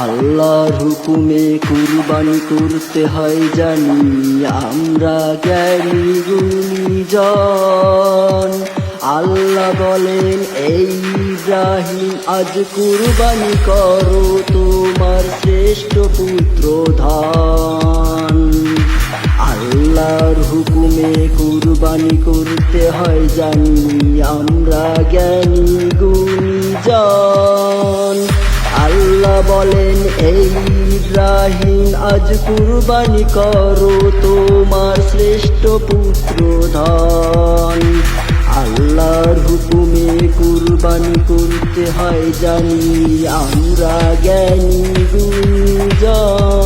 আল্লাহর হুকুমে কুরবানি করতে হয় জানি, আমরা জ্ঞানী গুণীজন। আল্লাহ বলেন, এই ইব্রাহিম, আজ কুরবানি করো তোমার শ্রেষ্ঠ পুত্র ধান। আল্লাহর হুকুমে কুরবানি করতে হয় জানি, আমরা জ্ঞানী গুণীজন। আল্লাহ বলেন ইব্রাহিম, আজ কুরবানি করো তোমার শ্রেষ্ঠ পুত্র ধন আল্লাহর হুকুমে কুরবানি করতে হয় জানি, আমরা জ্ঞানী গুণীজন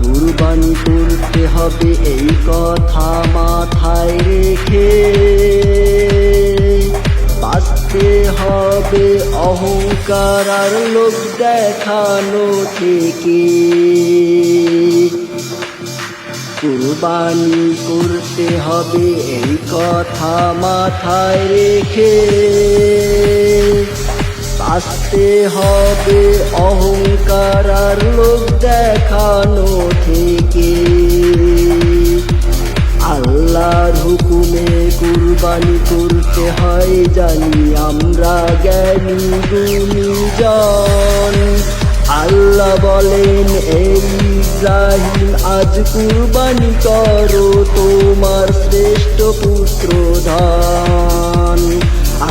কুরবানি করতে হবে এই কথা মাথায় রেখে। অহংকার আর লোক দেখানো থেকে কুরবানি করতে হবে, এই কথা মাথায় রেখে। আসতে হবে, অহংকার আর লোক দেখানো থেকে কুরবানি করতে হয় জানি আমরা জ্ঞানী গুণীজন। আল্লাহ বলেন এই ইব্রাহিম, আজ কুরবানি করো, তোমার শ্রেষ্ঠ পুত্র ধন।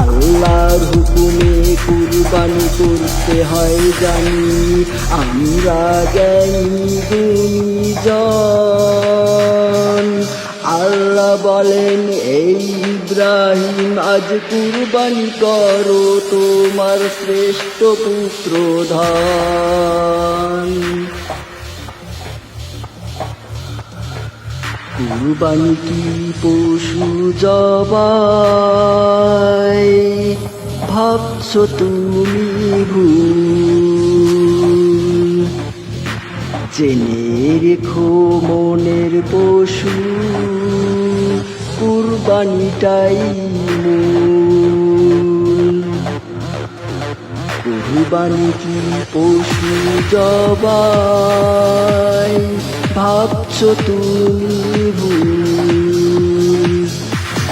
আল্লাহর হুকুমে কুরবানি করতে হয় জানি আমরা জ্ঞানী গুণীজন। আল্লাহ বলেন, এই ইব্রাহিম, আজ কুরবানি করো তোমার শ্রেষ্ঠ পুত্র ধন। কুরবানি কি পশু জবাই? ভাবছ তুমি ভুল জেনে রেখো মনের পশু, কুরবানিটাই কুরবানি কি পশু জবাই, ভাবছ তুমি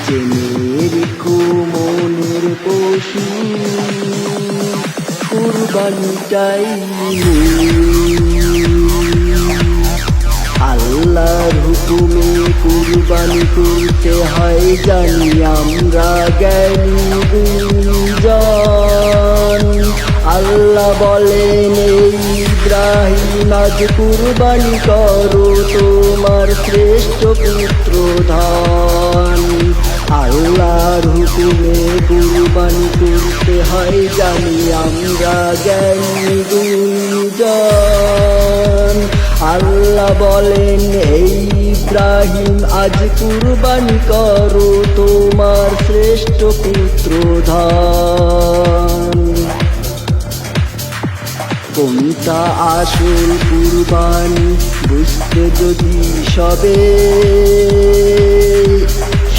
জেনে রেখো মনের পশু, কুরবানিটাই কুরবানি করতে হয় জানি, আমরা জ্ঞানী গুঞ্জন আল্লাহ বলেন ইব্রাহিম, আজ কুরবানি করো তোমার শ্রেষ্ঠ পুত্র ধন। আল্লাহর হুকুমে কুরবানি করতে হয় জানি, আমরা জ্ঞানী গুঞ্জন আল্লাহ বলেন, এই ইব্রাহিম, আজ কুরবানি করো তোমার শ্রেষ্ঠ পুত্র ধন কোনটা আসল কুরবানি, বুঝতে যদি সবে।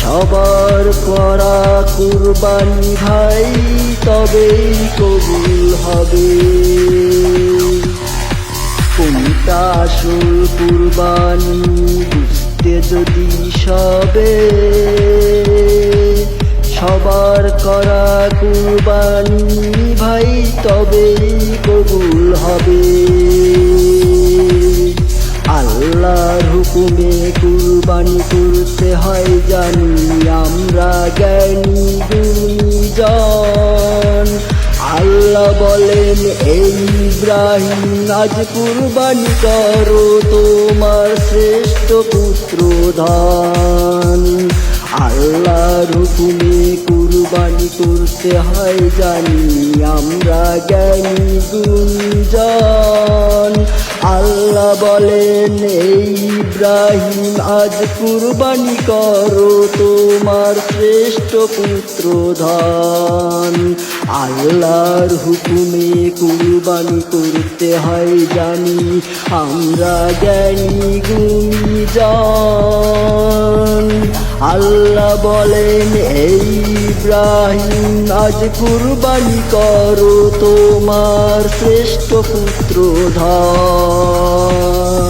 সবার করা কুরবানি ভাই, তবেই কবুল হবে। কোনটা আসল কুরবানি যদি সবে সবার করা কুরবানি ভাই, তবেই কবুল হবে। আল্লাহর হুকুমে কুরবানি করতে হয় জানি, আমরা জ্ঞানী গুণীজন। আল্লাহ বলেন ইব্রাহিম, আজ কুরবানি করো তোমার শ্রেষ্ঠ পুত্র ধান। আল্লাহর হুকুমে কুরবানি করতে হয় জানি, আমরা জ্ঞানী গুঞ্জন। আল্লাহ বলেন ইব্রাহিম, আজ কুরবানি করো তোমার শ্রেষ্ঠ পুত্র ধন। আল্লাহর হুকুমে কুরবানি করতে হয় জানি, আমরা জ্ঞানী গুঞ্জন আল্লাহ বলেন এই ইব্রাহিম আজ কুরবানি করো তোমার শ্রেষ্ঠ পুত্র ধন